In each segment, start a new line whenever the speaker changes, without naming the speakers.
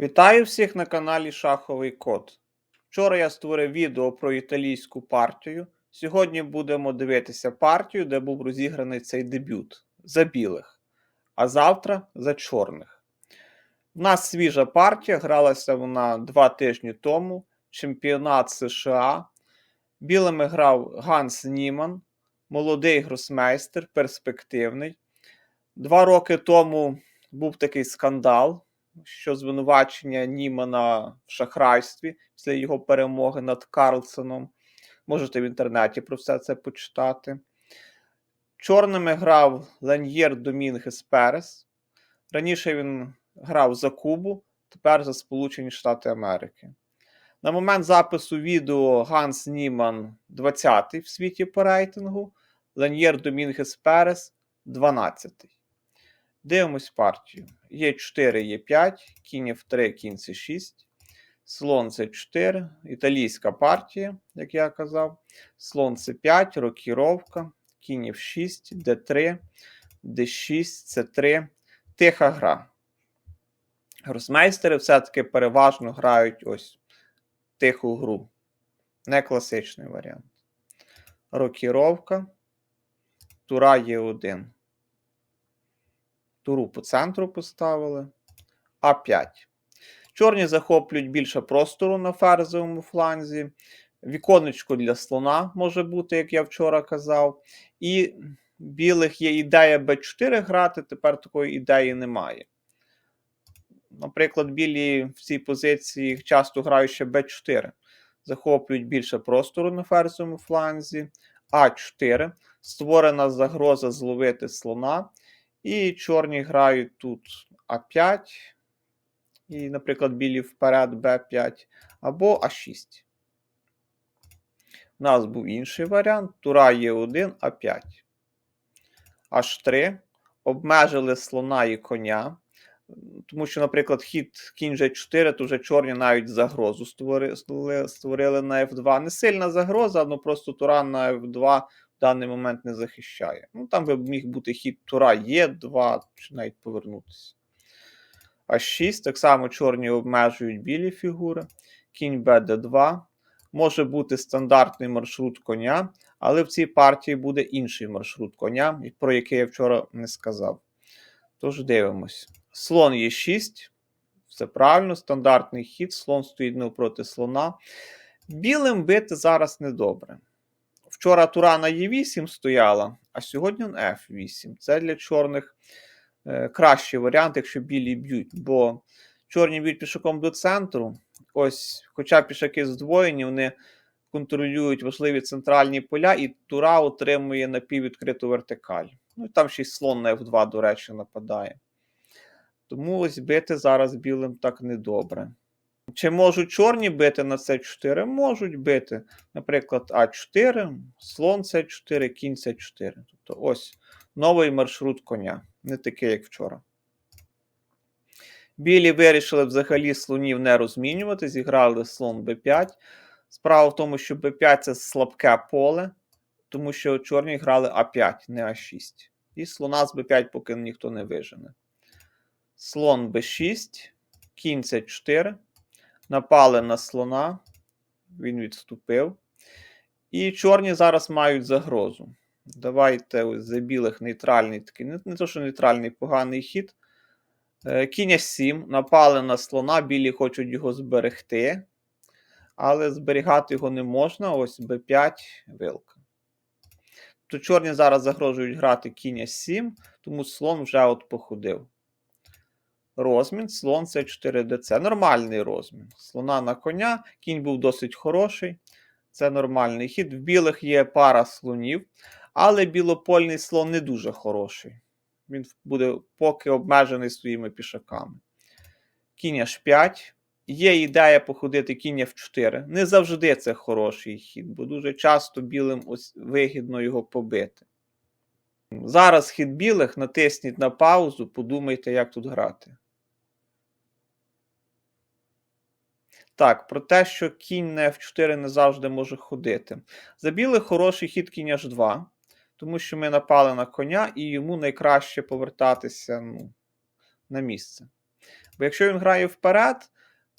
Вітаю всіх на каналі Шаховий Код. Вчора я створив відео про італійську партію. Сьогодні будемо дивитися партію, де був розіграний цей дебют за білих, а завтра за чорних. У нас свіжа партія, гралася вона два тижні тому. Чемпіонат США. Білими грав Ганс Німан, молодий гросмейстер, перспективний. Два роки тому був такий скандал, що звинувачення Німана в шахрайстві після його перемоги над Карлсоном. Можете в інтернеті про все це почитати. Чорними грав Лен'єр Домінгес Перес. Раніше він грав за Кубу, тепер за Сполучені Штати Америки. На момент запису відео Ганс Німан 20-й в світі по рейтингу, Лен'єр Домінгес Перес 12-й. Дивимось партію. Є 4, є 5, кінь F3, кінь C6, слон C4, італійська партія, як я казав. Слон C5, рокіровка, кінь F6, D3, D6, C3. Тиха гра. Гросмейстери все-таки переважно грають ось тиху гру. Не класичний варіант. Рокіровка. Тура Е1. Туру по центру поставили. А5. Чорні захоплюють більше простору на ферзовому фланзі. Віконечко для слона може бути, як я вчора казав. І білих є ідея Б4 грати, тепер такої ідеї немає. Наприклад, білі в цій позиції часто грають ще Б4. Захоплюють більше простору на ферзовому фланзі. А4. Створена загроза зловити слона. І чорні грають тут А5. І, наприклад, білі вперед Б5 або А6. У нас був інший варіант. Тура Е1, А5. H3. Обмежили слона і коня. Тому що, наприклад, хід кінь G4, то вже чорні навіть загрозу створили, створили на F2. Не сильна загроза, але просто тура на F2 в даний момент не захищає. Ну, там би міг бути хід тура Е2, чи навіть повернутися. А6, так само чорні обмежують білі фігури. Кінь БД2. Може бути стандартний маршрут коня, але в цій партії буде інший маршрут коня, про який я вчора не сказав. Тож дивимось. Слон Е6. Все правильно, стандартний хід, слон стоїть навпроти слона. Білим бити зараз недобре. Вчора тура на Е8 стояла, а сьогодні на F8. Це для чорних е, кращий варіант, якщо білі б'ють, бо чорні б'ють пішаком до центру. Ось, хоча пішаки здвоєні, вони контролюють важливі центральні поля, і тура отримує напіввідкриту вертикаль. Ну там ще й слон на F2, до речі, нападає. Тому ось бити зараз білим так недобре. Чи можуть чорні бити на С4? Можуть бити. Наприклад, А4, слон С4, кінь С4. Тобто ось новий маршрут коня. Не такий, як вчора. Білі вирішили взагалі слонів не розмінювати, зіграли слон Б5. Справа в тому, що Б5 це слабке поле, тому що чорні грали А5, не А6. І слона з Б5 поки ніхто не вижене. Слон Б6, кінь С4. Напали на слона, він відступив. І чорні зараз мають загрозу. Давайте ось за білих нейтральний такий, не, не то, що нейтральний поганий хід. Е, Кінь 7 напали на слона, білі хочуть його зберегти, але зберігати його не можна. Ось Б5 вилка. То чорні зараз загрожують грати кінь 7, тому слон вже от походив. Розмін, слон це 4ДЦ. Нормальний розмін. Слона на коня, кінь був досить хороший. Це нормальний хід. В білих є пара слонів, але білопольний слон не дуже хороший. Він буде поки обмежений своїми пішаками. Кінь H5. Є ідея походити кінь F4. Не завжди це хороший хід, бо дуже часто білим вигідно його побити. Зараз хід білих, натисніть на паузу, подумайте, як тут грати. Так, про те, що кінь на F4 не завжди може ходити. За білих хороший хід кінь H2, тому що ми напали на коня, і йому найкраще повертатися ну, на місце. Бо якщо він грає вперед,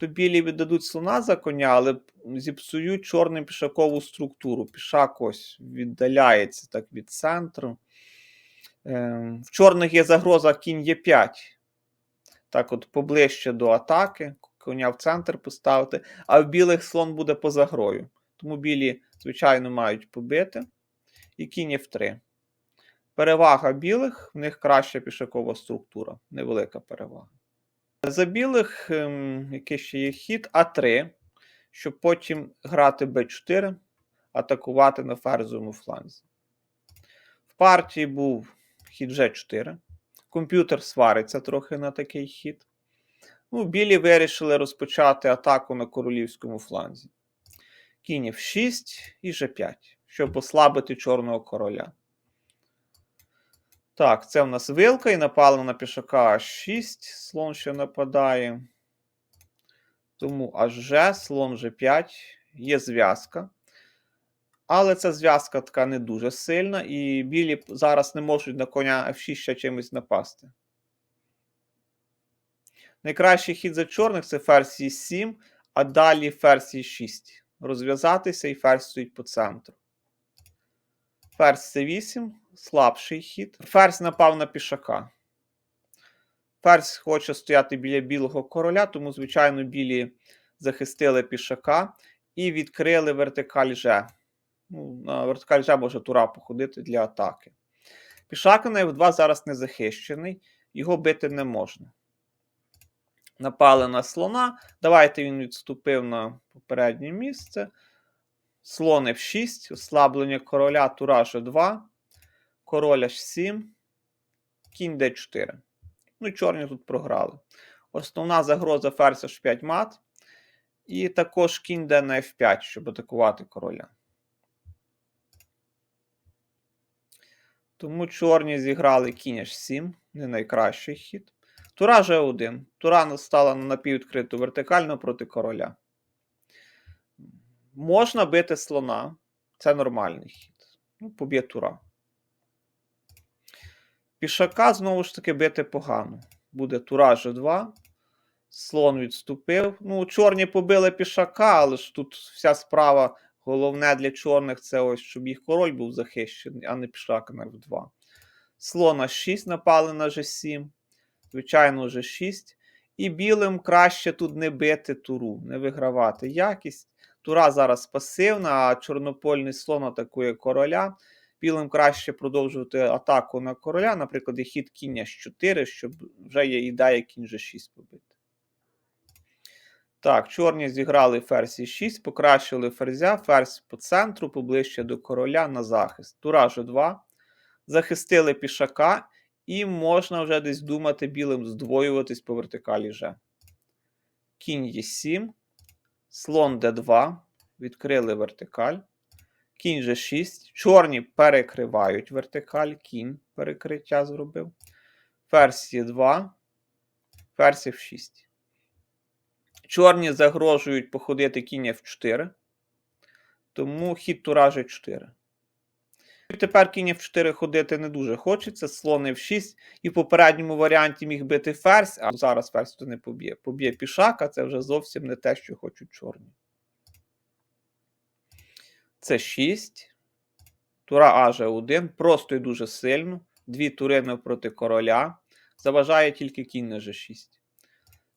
то білі віддадуть слона за коня, але зіпсують чорним пішакову структуру. Пішак ось віддаляється так від центру. Ем, В чорних є загроза кінь Е5. Так, от поближче до атаки, коня в центр поставити, а в білих слон буде поза грою. Тому білі, звичайно, мають побити. І кінь F3. Перевага білих, в них краща пішакова структура, невелика перевага. За білих, ем, який ще є хід, А3, щоб потім грати Б4, атакувати на ферзовому фланзі. В партії був хід G4. Комп'ютер свариться трохи на такий хід. Ну, білі вирішили розпочати атаку на королівському фланзі. Кінь F6 і G5, щоб ослабити чорного короля. Так, це в нас вилка і напали на пішака H6. Слон ще нападає. Тому HG, слон G5, є зв'язка. Але ця зв'язка така не дуже сильна, і білі зараз не можуть на коня F6 ще чимось напасти. Найкращий хід за чорних це ферзь E7, а далі ферзь E6. Розв'язатися і ферзь стоїть по центру. Ферзь C8, слабший хід. Ферзь напав на пішака. Ферзь хоче стояти біля білого короля, тому, звичайно, білі захистили пішака і відкрили вертикаль Ж. Ну, на вертикаль Ж може тура походити для атаки. Пішак на F2 зараз не захищений, його бити не можна. Напали на слона. Давайте він відступив на попереднє місце. Слон F6, ослаблення короля тура G2, король H7, кінь D4. Ну, чорні тут програли. Основна загроза ферзь H5 мат. І також кінь D на F5, щоб атакувати короля. Тому чорні зіграли кінь H7, не найкращий хід. Тура G1. Тура стала на напіввідкриту вертикально проти короля. Можна бити слона. Це нормальний хід. Ну, поб'є тура. Пішака знову ж таки бити погано. Буде тура G2. Слон відступив. Ну, чорні побили пішака, але ж тут вся справа. Головне для чорних це ось, щоб їх король був захищений, а не пішак на F2. Слона 6 напали на G7. Звичайно, G6. І білим краще тут не бити туру, не вигравати якість. Тура зараз пасивна, а чорнопольний слон атакує короля. Білим краще продовжувати атаку на короля, наприклад, і хід кінь 4, щоб вже є ідея кінь G6 побити. Так, чорні зіграли ферзь 6, покращили ферзя, ферзь по центру, поближче до короля на захист. Тура G2. Захистили пішака, і можна вже десь думати білим здвоюватись по вертикалі G. Кінь Е7, слон Д2, відкрили вертикаль. Кінь G6. Чорні перекривають вертикаль, кінь перекриття зробив. Ферзь Е2, ферзь F6. Чорні загрожують походити кінь F4. Тому хід тура G4. Тепер кінь F4 ходити не дуже хочеться. Слон F6. І в попередньому варіанті міг бити ферзь, а зараз ферзь то не поб'є. Поб'є пішак, а це вже зовсім не те, що хочуть чорні. Це 6. Тура АЖ1. Просто і дуже сильно. Дві тури навпроти короля. Заважає тільки кінь на G6.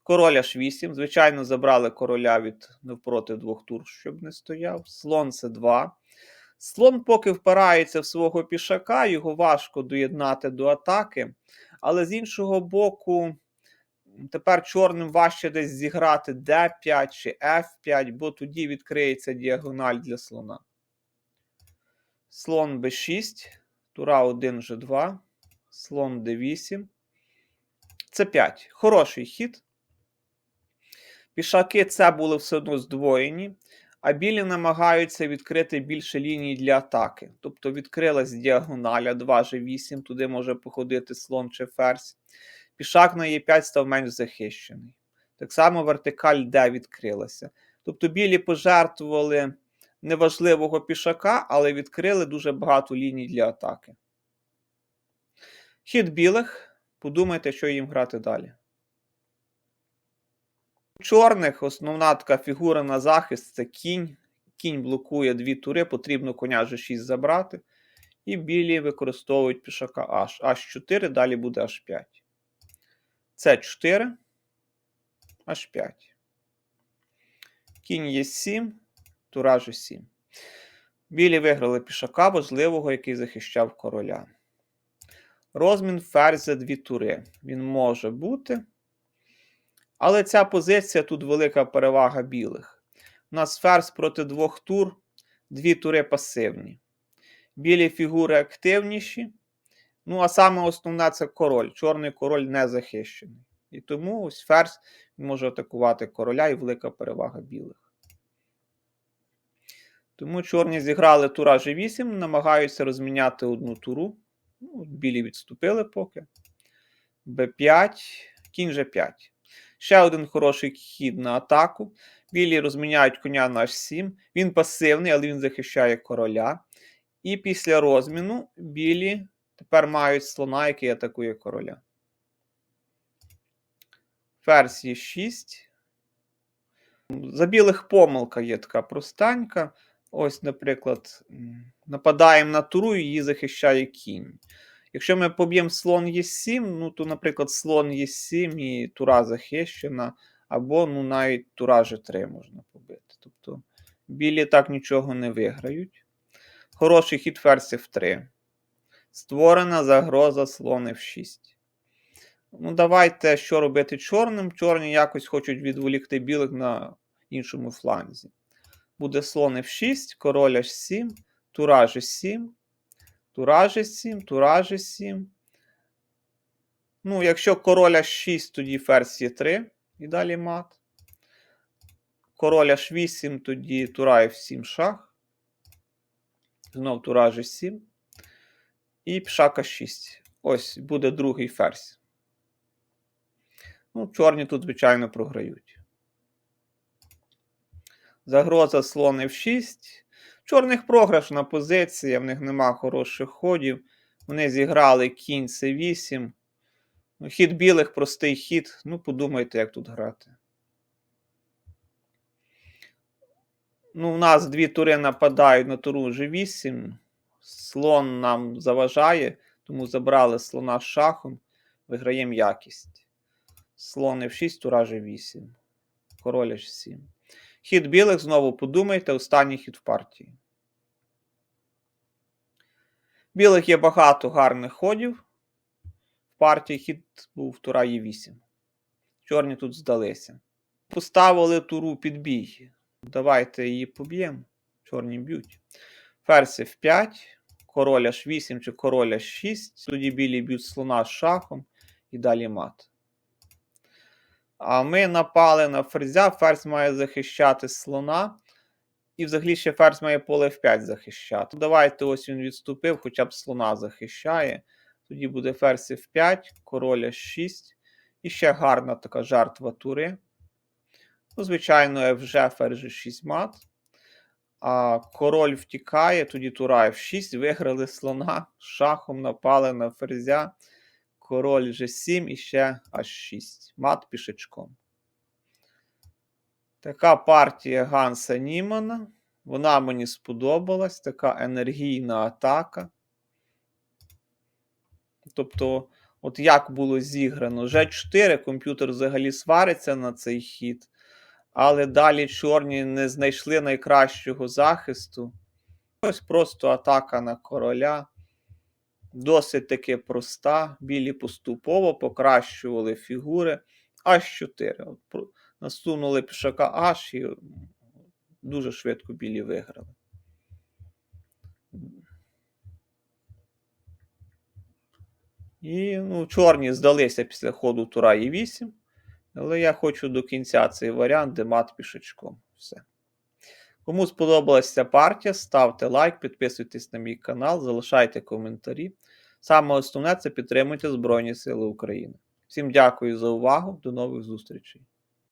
Король H8. Звичайно, забрали короля від навпроти двох тур, щоб не стояв. Слон С2. Слон поки впирається в свого пішака, його важко доєднати до атаки. Але з іншого боку, тепер чорним важче десь зіграти D5 чи F5, бо тоді відкриється діагональ для слона. Слон b6, тура 1 G2, слон d8. С5. Хороший хід. Пішаки С були все одно здвоєні, а білі намагаються відкрити більше ліній для атаки. Тобто відкрилась діагоналя 2G8, туди може походити слон чи ферзь. Пішак на Е5 став менш захищений. Так само вертикаль D відкрилася. Тобто білі пожертвували неважливого пішака, але відкрили дуже багато ліній для атаки. Хід білих. Подумайте, що їм грати далі. Чорних основна така фігура на захист це кінь. Кінь блокує дві тури, потрібно коня G6 забрати. І білі використовують пішака H. H4, далі буде H5. С4, H5. Кінь є 7, тура G7. Білі виграли пішака важливого, який захищав короля. Розмін ферзь за дві тури. Він може бути. Але ця позиція тут велика перевага білих. У нас ферзь проти двох тур, дві тури пасивні. Білі фігури активніші. Ну, а саме основне це король. Чорний король не захищений. І тому ось ферзь може атакувати короля і велика перевага білих. Тому чорні зіграли тура G8, намагаються розміняти одну туру. Ну, білі відступили поки. Б5, кінь G5. Ще один хороший хід на атаку. Білі розміняють коня на H7. Він пасивний, але він захищає короля. І після розміну білі тепер мають слона, який атакує короля. Ферзь є 6. За білих помилка є така простанька. Ось, наприклад, нападаємо на туру, і її захищає кінь. Якщо ми поб'ємо слон Е7, ну, то, наприклад, слон Е7 і тура захищена, або ну, навіть тура G3 можна побити. Тобто білі так нічого не виграють. Хороший хід ферзь F3. Створена загроза слон F6. Ну, давайте що робити чорним. Чорні якось хочуть відволікти білих на іншому фланзі. Буде слон F6, король H7, тура G7, тура G7, тура G7. Ну, якщо король H6, тоді ферзь Е3 і далі мат. Король H8, тоді тура F7 шах. Знов тура G7. І пшака 6. Ось буде другий ферзь. Ну, чорні тут, звичайно, програють. Загроза слон F6. Чорних програшна позиція, в них нема хороших ходів. Вони зіграли кінь С8. Ну, Хід білих простий хід. Ну, подумайте, як тут грати. Ну, у нас дві тури нападають на туру G8. Слон нам заважає, тому забрали слона з шахом. Виграємо якість. Слон F6, тура G8. Король H7. Хід білих знову подумайте, останній хід в партії. Білих є багато гарних ходів. В партії хід був тура Е8. Чорні тут здалися. Поставили туру під бій. Давайте її поб'ємо. Чорні б'ють. Ферзь F5, король H8 чи король H6. Тоді білі б'ють слона з шахом і далі мат. А ми напали на ферзя. Ферзь має захищати слона. І взагалі ще ферзь має поле F5 захищати. Давайте ось він відступив, хоча б слона захищає. Тоді буде ферзь F5, король H6. І ще гарна така жертва тури. Ну, звичайно, FG ферзь 6 мат. А король втікає, тоді тура F6, виграли слона, шахом напали на ферзя. Король G7 і ще H6. Мат пішечком. Така партія Ганса Німана. Вона мені сподобалась. Така енергійна атака. Тобто, от як було зіграно, G4 комп'ютер взагалі свариться на цей хід. Але далі чорні не знайшли найкращого захисту. Ось просто атака на короля. Досить таки проста. Білі поступово покращували фігури. H4. Насунули пішака H і дуже швидко білі виграли. І ну, чорні здалися після ходу тура і 8. Але я хочу до кінця цей варіант, де мат пішечком. Все. Кому сподобалася ця партія, ставте лайк, підписуйтесь на мій канал, залишайте коментарі. Саме основне це підтримуйте Збройні Сили України. Всім дякую за увагу, до нових зустрічей.